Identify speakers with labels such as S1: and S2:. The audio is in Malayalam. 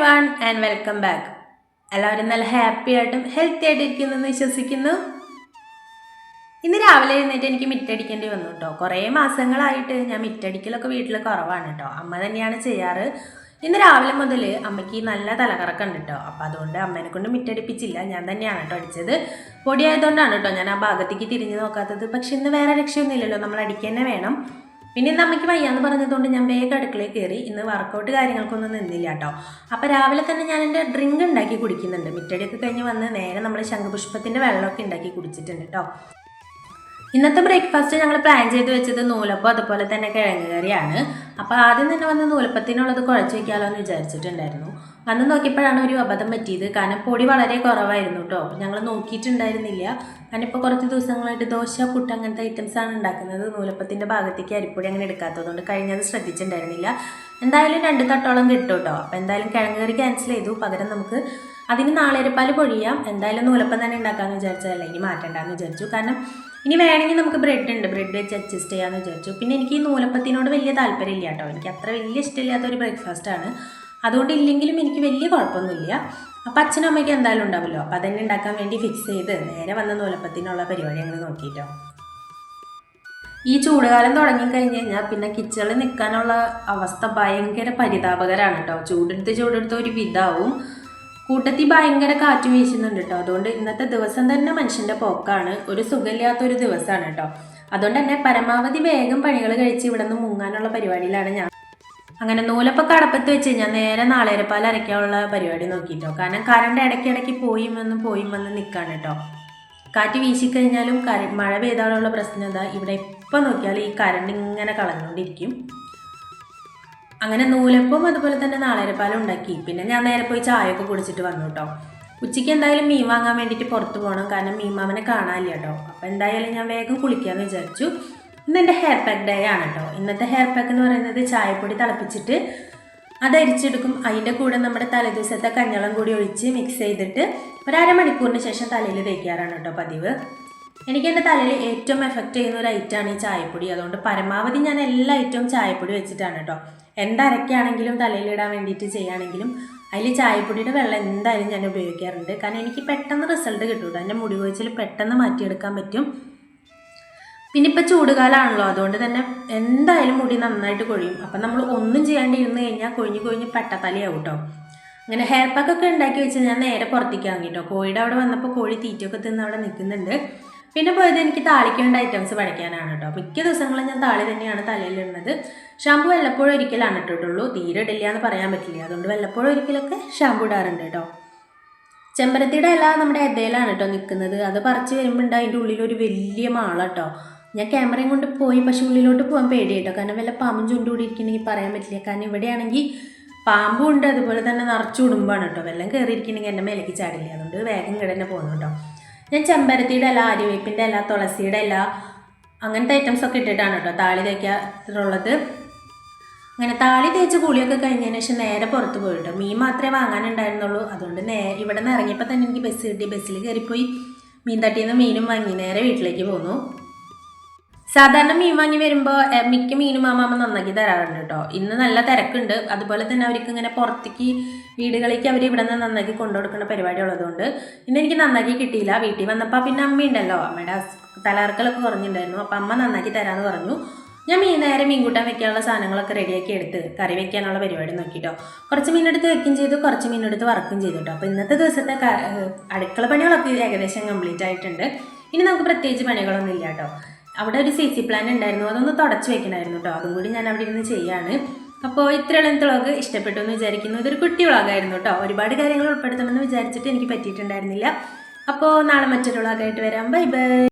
S1: വൺ ആൻഡ് വെൽക്കം ബാക്ക് എല്ലാവരും നല്ല ഹാപ്പി ആയിട്ടും ഹെൽത്തി ആയിട്ട് ഇരിക്കുന്നെന്ന് വിശ്വസിക്കുന്നു. ഇന്ന് രാവിലെ എഴുന്നേറ്റ് എനിക്ക് മിറ്റടിക്കേണ്ടി വന്നു കേട്ടോ കുറേ മാസങ്ങളായിട്ട് ഞാൻ മിറ്റടിക്കലൊക്കെ വീട്ടിൽ കുറവാണ് കേട്ടോ അമ്മ തന്നെയാണ് ചെയ്യാറ്. ഇന്ന് രാവിലെ മുതൽ അമ്മയ്ക്ക് നല്ല തലകറക്കുണ്ട് കേട്ടോ അപ്പോൾ അതുകൊണ്ട് അമ്മേനെ കൊണ്ട് മിറ്റടിപ്പിച്ചില്ല. ഞാൻ തന്നെയാണ് കേട്ടോ അടിച്ചത്. പൊടിയായതുകൊണ്ടാണ് കേട്ടോ ഞാൻ ആ ഭാഗത്തേക്ക് തിരിഞ്ഞു നോക്കാത്തത്. പക്ഷെ ഇന്ന് വേറെ രക്ഷയൊന്നുമില്ലല്ലോ. നമ്മൾ അടിക്കുക തന്നെ വേണം. പിന്നെ ഇന്ന് അമ്മയ്ക്ക് വയ്യാന്ന് പറഞ്ഞതുകൊണ്ട് ഞാൻ വേഗം അടുക്കളയിൽ കയറി ഇന്ന് വർക്കൗട്ട് കാര്യങ്ങൾക്കൊന്നും നിന്നില്ല കേട്ടോ. അപ്പോൾ രാവിലെ തന്നെ ഞാൻ എന്റെ ഡ്രിങ്ക് ഉണ്ടാക്കി കുടിക്കുന്നുണ്ട്. മിറ്റടിയൊക്കെ കഴിഞ്ഞ് വന്ന് നേരെ നമ്മൾ ശംഖുപുഷ്പത്തിന്റെ വെള്ളമൊക്കെ ഉണ്ടാക്കി കുടിച്ചിട്ടുണ്ട് കേട്ടോ. ഇന്നത്തെ ബ്രേക്ക്ഫാസ്റ്റ് ഞങ്ങൾ പ്ലാൻ ചെയ്ത് വെച്ചത് നൂലപ്പം അതുപോലെ തന്നെ കിഴങ്ങ് കറിയാണ്. അപ്പോൾ ആദ്യം തന്നെ വന്ന് നൂലപ്പത്തിനുള്ളത് കുഴച്ച് വയ്ക്കാമല്ലോ എന്ന് വിചാരിച്ചിട്ടുണ്ടായിരുന്നു. വന്ന് നോക്കിയപ്പോഴാണ് ഒരു അബദ്ധം പറ്റിയത്. കാരണം പൊടി വളരെ കുറവായിരുന്നു കേട്ടോ ഞങ്ങൾ നോക്കിയിട്ടുണ്ടായിരുന്നില്ല. കാരണം ഇപ്പോൾ കുറച്ച് ദിവസങ്ങളായിട്ട് ദോശ പുട്ട് അങ്ങനത്തെ ഐറ്റംസാണ് ഉണ്ടാക്കുന്നത്. നൂലപ്പത്തിന്റെ ഭാഗത്തേക്ക് അരിപ്പൊടി അങ്ങനെ എടുക്കാത്തതുകൊണ്ട് കഴിഞ്ഞത് ശ്രദ്ധിച്ചിട്ടുണ്ടായിരുന്നില്ല. എന്തായാലും രണ്ട് തട്ടോളം കിട്ടും കേട്ടോ അപ്പോൾ എന്തായാലും കിഴങ്ങ് കറി ക്യാൻസൽ ചെയ്തു. പകരം നമുക്ക് അതിന് നാളേരപ്പാൽ പൊഴിയാം. എന്തായാലും നൂലപ്പം തന്നെ ഉണ്ടാക്കാമെന്ന് വിചാരിച്ചതല്ല ഇനി മാറ്റണ്ടെന്ന് വിചാരിച്ചു. കാരണം ഇനി വേണമെങ്കിൽ നമുക്ക് ബ്രെഡ് ഉണ്ട്. ബ്രെഡ് വെച്ച് അഡ്ജസ്റ്റ് ചെയ്യാമെന്ന് വിചാരിച്ചു. പിന്നെ എനിക്ക് ഈ നൂലപ്പത്തിനോട് വലിയ താല്പര്യമില്ല കേട്ടോ എനിക്ക് അത്ര വലിയ ഇഷ്ടമില്ലാത്ത ഒരു ബ്രേക്ക്ഫാസ്റ്റാണ് അതുകൊണ്ട് ഇല്ലെങ്കിലും എനിക്ക് വലിയ കുഴപ്പമൊന്നുമില്ല. അപ്പം അച്ഛനും അമ്മയ്ക്ക് എന്തായാലും ഉണ്ടാവുമല്ലോ അപ്പം അതന്നെ ഉണ്ടാക്കാൻ വേണ്ടി ഫിക്സ് ചെയ്ത് നേരെ വന്ന നൂലപ്പത്തിനുള്ള പരിപാടി ഞങ്ങൾ നോക്കിയിട്ടോ ഈ ചൂടുകാലം തുടങ്ങിക്കഴിഞ്ഞ് കഴിഞ്ഞാൽ പിന്നെ കിച്ചണിൽ നിൽക്കാനുള്ള അവസ്ഥ ഭയങ്കര പരിതാപകരമാണ് കേട്ടോ ചൂടെടുത്ത് ചൂടെടുത്ത് ഒരു വിധാവും. കൂട്ടത്തിൽ ഭയങ്കര കാറ്റ് വീശുന്നുണ്ട് കേട്ടോ അതുകൊണ്ട് ഇന്നത്തെ ദിവസം തന്നെ മനുഷ്യന്റെ പോക്കാണ്. ഒരു സുഖമില്ലാത്തൊരു ദിവസമാണ് കേട്ടോ അതുകൊണ്ട് തന്നെ പരമാവധി വേഗം പണികൾ കഴിച്ച് ഇവിടെ നിന്ന് മുങ്ങാനുള്ള പരിപാടിയിലാണ് ഞാൻ അങ്ങനെ നൂലപ്പൊക്കെ അടപ്പത്ത് വെച്ച് കഴിഞ്ഞാൽ നേരെ നാളേരപ്പാൽ അരയ്ക്കാനുള്ള പരിപാടി നോക്കിയിട്ടോ കാരണം കറണ്ട് ഇടയ്ക്കിടയ്ക്ക് പോയി വന്ന് പോയി വന്ന് നിൽക്കാണ് കേട്ടോ കാറ്റ് വീശിക്കഴിഞ്ഞാലും കര മഴ പെയ്താലുള്ള പ്രശ്നം എന്താ ഇവിടെ എപ്പോൾ നോക്കിയാലും ഈ കറണ്ട് ഇങ്ങനെ കളഞ്ഞുകൊണ്ടിരിക്കും അങ്ങനെ നൂലപ്പം അതുപോലെ തന്നെ നാളേരപ്പാലും ഉണ്ടാക്കി. പിന്നെ ഞാൻ നേരെ പോയി ചായയൊക്കെ കുടിച്ചിട്ട് വന്നു കേട്ടോ ഉച്ചയ്ക്ക് എന്തായാലും മീൻ വാങ്ങാൻ വേണ്ടിയിട്ട് പുറത്ത് പോകണം കാരണം മീൻ മാമനെ കാണാനില്ല കേട്ടോ അപ്പോൾ എന്തായാലും ഞാൻ വേഗം കുളിക്കാമെന്ന് വിചാരിച്ചു. ഇന്ന് എന്റെ ഹെയർ പാക്ക് ഡേ ആണ് ഇന്നത്തെ ഹെയർ പാക്ക് എന്ന് പറയുന്നത് ചായപ്പൊടി തിളപ്പിച്ചിട്ട് അത് അരിച്ചെടുക്കും. അതിന്റെ കൂടെ നമ്മുടെ തലേദിവസത്തെ കഞ്ഞളം കൂടി ഒഴിച്ച് മിക്സ് ചെയ്തിട്ട് ഒരു അരമണിക്കൂറിന് ശേഷം തലയിൽ തേക്കാറാണ് കേട്ടോ പതിവ്. എനിക്ക് എന്റെ തലയിൽ ഏറ്റവും എഫക്റ്റ് ചെയ്യുന്ന ഒരു ഐറ്റമാണ് ഈ ചായപ്പൊടി. അതുകൊണ്ട് പരമാവധി ഞാൻ എല്ലാ ഐറ്റവും ചായപ്പൊടി വെച്ചിട്ടാണ് കേട്ടോ. തലയിൽ ഇടാൻ വേണ്ടിയിട്ട് ചെയ്യുകയാണെങ്കിലും അതിൽ ചായപ്പൊടിയുടെ വെള്ളം എന്തായാലും ഞാൻ ഉപയോഗിക്കാറുണ്ട്. കാരണം എനിക്ക് പെട്ടെന്ന് റിസൾട്ട് കിട്ടും എന്റെ മുടി കൊഴിച്ചിൽ പെട്ടെന്ന് മാറ്റിയെടുക്കാൻ പറ്റും. പിന്നെ ഇപ്പം ചൂടുകാലമാണല്ലോ അതുകൊണ്ട് തന്നെ എന്തായാലും മുടി നന്നായിട്ട് കൊഴിയും. അപ്പം നമ്മൾ ഒന്നും ചെയ്യാണ്ട് ഇരുന്ന് കഴിഞ്ഞാൽ കൊഴിഞ്ഞ് കൊഴിഞ്ഞ് പെട്ടത്തലയാവും കേട്ടോ അങ്ങനെ ഹെയർ പാക്കൊക്കെ ഉണ്ടാക്കി വെച്ച് ഞാൻ നേരെ പുറത്തേക്ക് വാങ്ങി കേട്ടോ കോഴിയുടെ അവിടെ വന്നപ്പോൾ കോഴി തീറ്റയൊക്കെ തിന്ന് അവിടെ നിൽക്കുന്നുണ്ട്. പിന്നെ പോയത് എനിക്ക് താളിക്കേണ്ട ഐറ്റംസ് പഠിക്കാനാണ് കേട്ടോ മിക്ക ദിവസങ്ങളും ഞാൻ താളി തന്നെയാണ് തലയിലിടുന്നത് ഷാമ്പു വല്ലപ്പോഴും ഒരിക്കലാണ് ഇട്ടിട്ടുള്ളൂ. തീരെ ഇടില്ല എന്ന് പറയാൻ പറ്റില്ല. അതുകൊണ്ട് വല്ലപ്പോഴും ഒരിക്കലൊക്കെ ഷാമ്പു ഇടാറുണ്ട് കേട്ടോ ചെമ്പരത്തിയുടെ എല്ലാം നമ്മുടെ എതയിലാണ് കേട്ടോ നിൽക്കുന്നത്. അത് പറിച്ച് വരുമ്പോൾ ഉണ്ട് അതിന്റെ ഉള്ളിൽ ഒരു വലിയ മാള കേട്ടോ ഞാൻ ക്യാമറയും കൊണ്ട് പോയി പക്ഷെ ഉള്ളിലോട്ട് പോകാൻ പേടി കേട്ടോ കാരണം വല്ല പാമ്പും ചുണ്ടുകൂടി ഇരിക്കണമെങ്കിൽ പറയാൻ പറ്റില്ല. കാരണം ഇവിടെയാണെങ്കിൽ പാമ്പും ഉണ്ട് അതുപോലെ തന്നെ നിറച്ചു കുടുംബമാണ് കേട്ടോ. വെള്ളം കയറിയിരിക്കണമെങ്കിൽ എന്റെ മേലേക്ക് ചാടില്ല? അതുകൊണ്ട് വേഗം കിടന്നെ പോകുന്നു കേട്ടോ. ഞാൻ ചെമ്പരത്തിയുടെ ഇല ആര്യവേപ്പിന്റെ ഇല തുളസിയുടെ ഇല അങ്ങനത്തെ ഐറ്റംസ് ഒക്കെ ഇട്ടിട്ടാണ് കേട്ടോ താളി തേക്കാറുള്ളത്. അങ്ങനെ താളി തേച്ച് കുളിയൊക്കെ കഴിഞ്ഞതിന് ശേഷം നേരെ പുറത്ത് പോയി കേട്ടോ. മീൻ മാത്രമേ വാങ്ങാനുണ്ടായിരുന്നുള്ളൂ. അതുകൊണ്ട് നേ ഇവിടെ നിന്ന് ഇറങ്ങിയപ്പോൾ തന്നെ എനിക്ക് ബസ് കിട്ടി. ബസ്സിൽ കയറിപ്പോയി മീൻ തട്ടിയിൽ നിന്ന് മീനും വാങ്ങി. നേരെ വീട്ടിലേക്ക് പോന്നു. സാധാരണ മീൻ വാങ്ങി വരുമ്പോൾ മിക്ക മീനും മാമാമ്മ നന്നാക്കി തരാറുണ്ട് കേട്ടോ. ഇന്ന് നല്ല തിരക്കുണ്ട്. അതുപോലെ തന്നെ അവർക്ക് ഇങ്ങനെ പുറത്തേക്ക് വീടുകളിലേക്ക് അവർ ഇവിടെ നിന്ന് നന്നാക്കി കൊണ്ടുകൊടുക്കുന്ന പരിപാടി ഉള്ളതുകൊണ്ട് ഇന്ന് എനിക്ക് നന്നാക്കി കിട്ടിയില്ല. വീട്ടിൽ വന്നപ്പോൾ പിന്നെ അമ്മ ഉണ്ടല്ലോ. അമ്മയുടെ തലകറക്കലൊക്കെ കുറഞ്ഞിട്ടുണ്ടായിരുന്നു. അപ്പോൾ അമ്മ നന്നാക്കി തരാമെന്ന് പറഞ്ഞു. ഞാൻ മീൻ നേരെ മീൻ കൂട്ടാൻ വെക്കാനുള്ള സാധനങ്ങളൊക്കെ റെഡിയാക്കി എടുത്ത് കറി വെക്കാനുള്ള പരിപാടി നോക്കിട്ടോ. കുറച്ച് മീനെടുത്ത് വെക്കുകയും ചെയ്തു. കുറച്ച് മീനെടുത്ത് വർക്കും ചെയ്തു കേട്ടോ. അപ്പോൾ ഇന്നത്തെ ദിവസത്തെ അടുക്കള പണികളൊക്കെ ഏകദേശം കംപ്ലീറ്റ് ആയിട്ടുണ്ട്. ഇനി നമുക്ക് പ്രത്യേകിച്ച് പണികളൊന്നും ഇല്ല കേട്ടോ. അവിടെ ഒരു സി സി പ്ലാൻ ഉണ്ടായിരുന്നു. അതൊന്ന് തുടച്ചു വെക്കണമായിരുന്നു കേട്ടോ അതും കൂടി ഞാൻ അവിടെ ഇരുന്ന് ചെയ്യാണ്. അപ്പോൾ ഇത്രയുള്ള വ്ളോഗ് ഇഷ്ടപ്പെട്ടു എന്ന് വിചാരിക്കുന്നു. ഇതൊരു കുട്ടി വ്ളോഗായിരുന്നു കേട്ടോ ഒരുപാട് കാര്യങ്ങൾ ഉൾപ്പെടുത്തണമെന്ന് വിചാരിച്ചിട്ട് എനിക്ക് പറ്റിയിട്ടുണ്ടായിരുന്നില്ല. അപ്പോൾ നാളെ മറ്റൊരു വ്ളോഗായിട്ട് വരാം. Bye bye